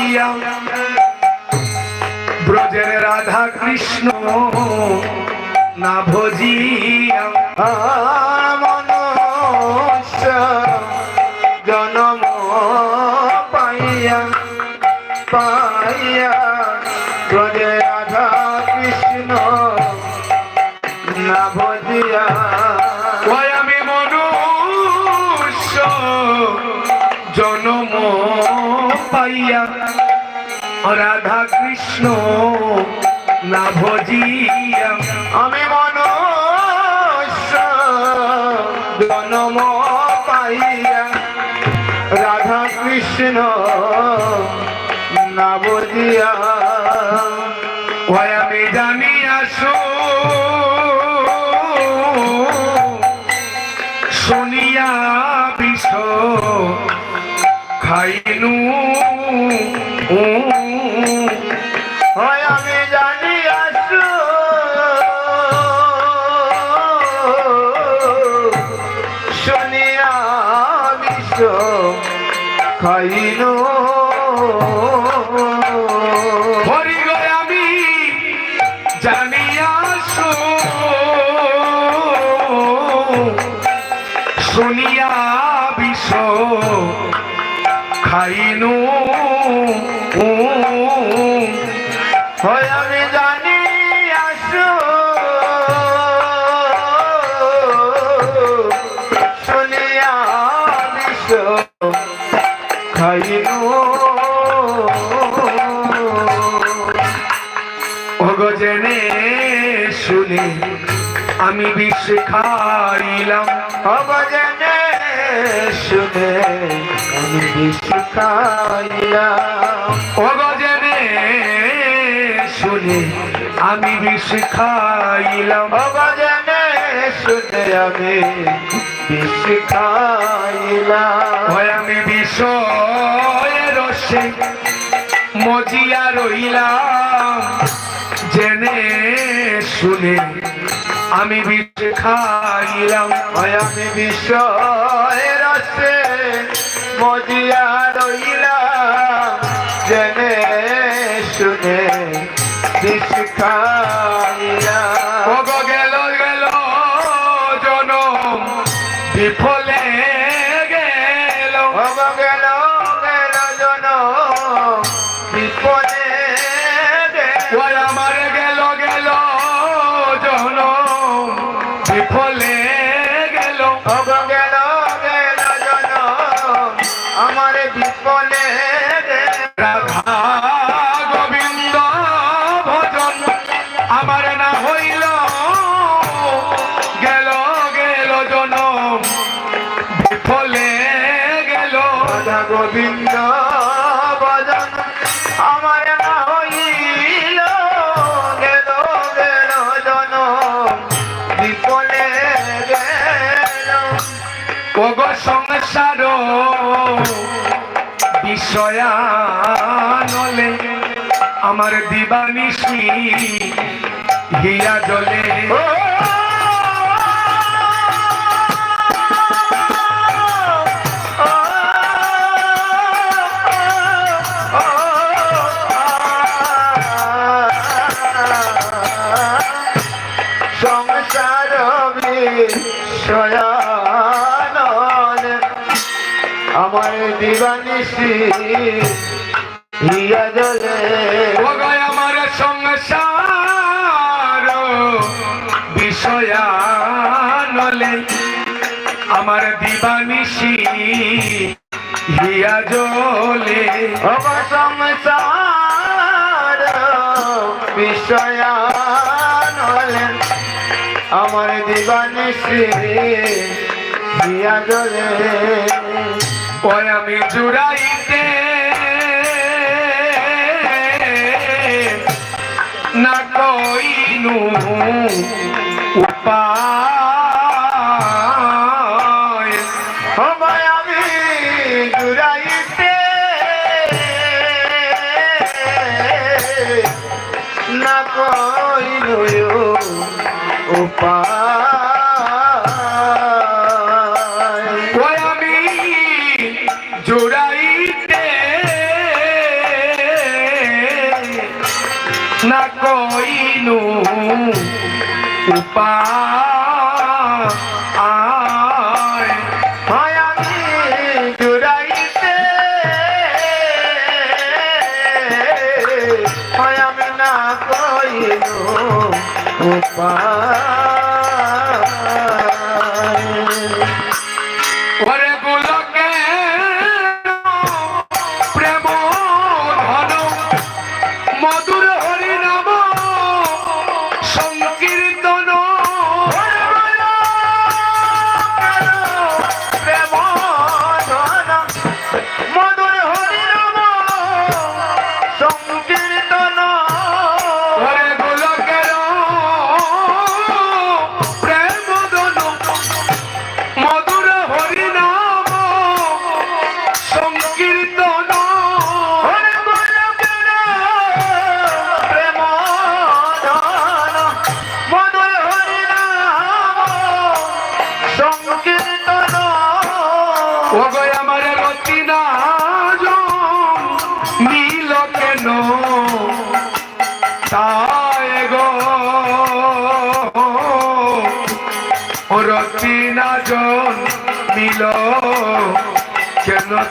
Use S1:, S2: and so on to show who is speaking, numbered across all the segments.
S1: পাইয়া ব্রজের রাধা কৃষ্ণ না ভজিয়া।
S2: পাইয়া রাধা কৃষ্ণ না ভজিয়া
S1: আমি মন জনম পাইয়া রাধা কৃষ্ণ না
S2: বুঝিয়া
S1: অগজনে শুনে আমি বিষ খাইলাম।
S2: অবজনে শুনে আমি বিষ খাইলাম।
S1: অগজনে শুনে আমি বিষ খাইলাম।
S2: অবজনে শুনে আমি
S1: হয় আমি বিষয়ের রসে মজিয়া রইলাম। জেনে শুনে আমি বিষ খাইলাম।
S2: আমি বিষয়ের রসে মজিয়া রইলাম। জেনে শুনে বিষ pulling. বিপদে
S1: গেল ওগ সংসার বিষয়ানলে আমার দিবানিশি হিয়া জলে।
S2: দিবানিসি হিয়া জলে
S1: ওগ আমার সংসার বিষয়ানলে আমার দিবানিশি হিয়া জলে
S2: আমার সংসার বিষয়ানন আমার দিবানিসি হিয়া জলে।
S1: ওই আমি জুড়াইতে না কইনু উপায়
S2: না
S1: কইনু উপায়
S2: হয় আমি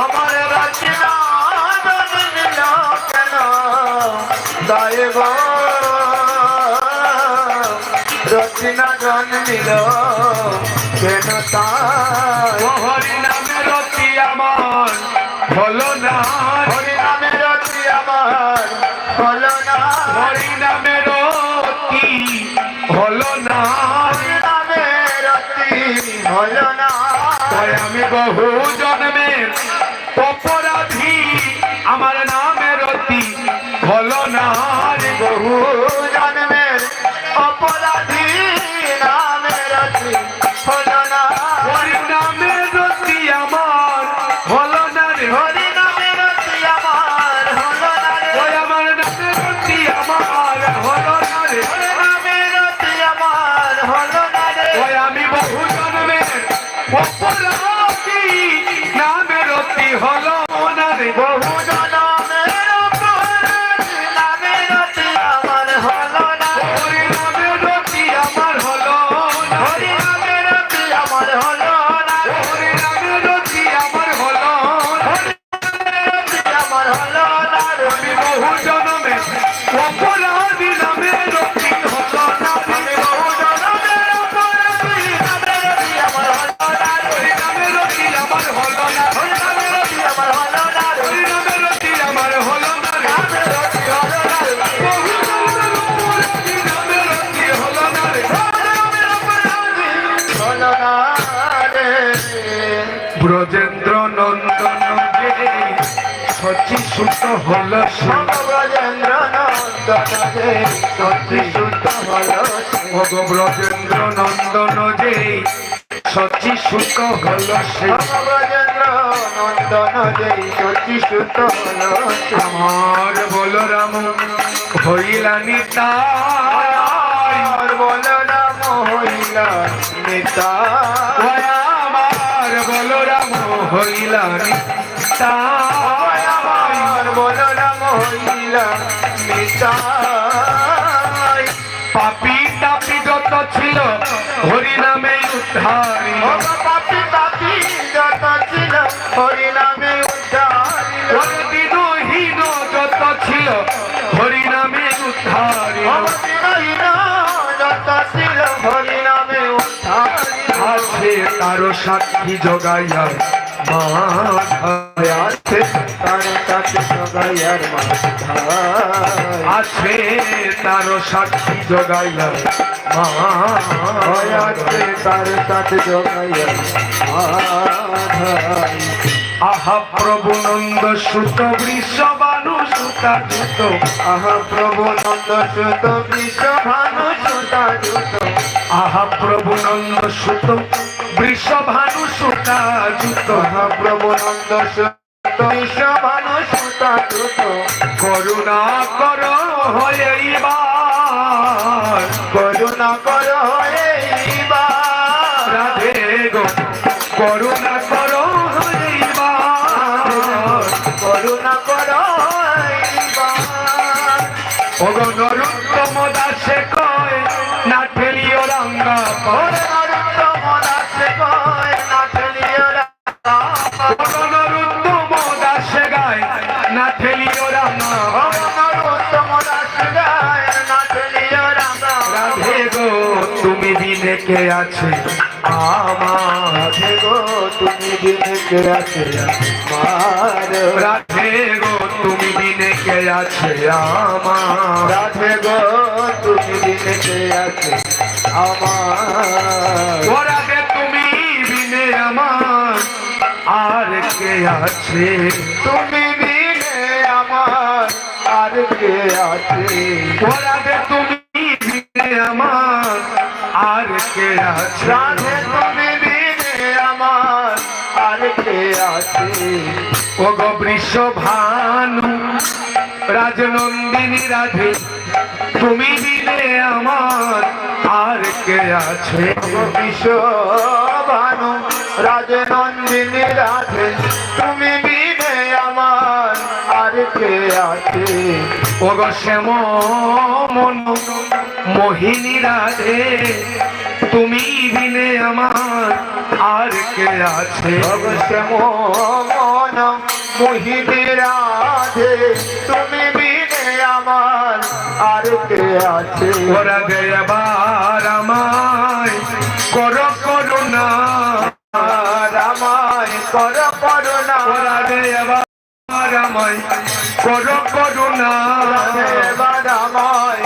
S1: আমার
S2: রচনা কেন। তাই রচনা জন্মিল কেন তাই?
S1: হরি নামে রচি আমার হলো না। আমি বহু জন্মের অপরাধী আমার নামে রতি হলো না।
S2: বহু জন্মের অপরাধী নামে রতি হলো না
S1: হরি নামে রতি আমার হলো না রে
S2: হরি নামে রতি আমার হলো না রে
S1: ওই আমার নামে রতি আমার হলো না রে
S2: হরি নামে রতি আমার হলো না রে
S1: ওই আমি বহু জন্মের অপরাধী নামে রতি হলো না রে গো।
S2: বহু
S1: সচি সুত হলো সে
S2: ব্রজেন্দ্র নন্দন সত্যি শুদ্ধ হলো সে।
S1: ভগ ব্রজেন্দ্র নন্দন যে সচি সুত হলো সে
S2: ব্রজেন্দ্র নন্দন যে সত্যি শুদ্ধ হলো।
S1: আমার বলরাম হইলানি তাই
S2: আর বলরাম হইলা নেতা
S1: বলরাম হইলানি
S2: আমার বলরাম হইলা নেতা
S1: পাপি তাপি যত ছিল হরি নামে উদ্ধারি
S2: পাপি পাপি যত ছিল হরি নামে উদ্ধারিল
S1: ওরে দিনহীন যত ছিল হরি নামে উদ্ধারি
S2: অবতীর্ণ যত ছিল হরি নামে উদ্ধারিল
S1: আছে তারো সাক্ষী জগাইয়া। মাধায়
S2: আছে তার কাছে সগাইয়ার মাথা
S1: আছে তারো সাক্ষী জগাইয়া
S2: হয়
S1: মাধায়
S2: আছে তার কাছে সগাইয়ার মাথা
S1: আহা প্রভু নন্দ সুত বৃষবানু সুতা জুত
S2: আহা প্রভু নন্দ সুত বিশ্বভানু সুতা জুত
S1: আহা প্রভু নন্দ সুত বৃষভানু সুতা যুত
S2: আহা প্রভু নন্দ সুতা যুত
S1: করুণা কর হইবার
S2: করুণা কর হইবার
S1: রাধে গো করুণা কর কে আছে। আমার
S2: গো, তুমি দিনে কে আছে। আমার
S1: রাধে গো, তুমি দিনে কে আছে। আমার
S2: রাধে গো, তুমি দিনে কে আছে। আমার
S1: রাধে তুমি বিনে আমার আর কে আছে?
S2: তুমি দিনে
S1: আমার আর কে আছে?
S2: রাধে তুমি দিনে আমার, আর কে আছে?
S1: ও গো বৃষ ভানু রাজনন্দিনী রাধে, তুমি দিলে আমার, আর কে আছে?
S2: বিশ্বভানু রাজনন্দিনী রাধে, তুমি বিনে আমার, আর কে আছে?
S1: ও গো শ্যাম মন মোহিনী রাধে তুমি বিনে আমার আর কে আছে?
S2: অবশ্য মন মোহিনী রাধে তুমি বিনে আমার আর কে আছে?
S1: ওরা দেবার আমায় কর করুণা।
S2: রামায় কর করুণা।
S1: ওরা দেবার আমায় কর করুণা।
S2: দেবা রামায়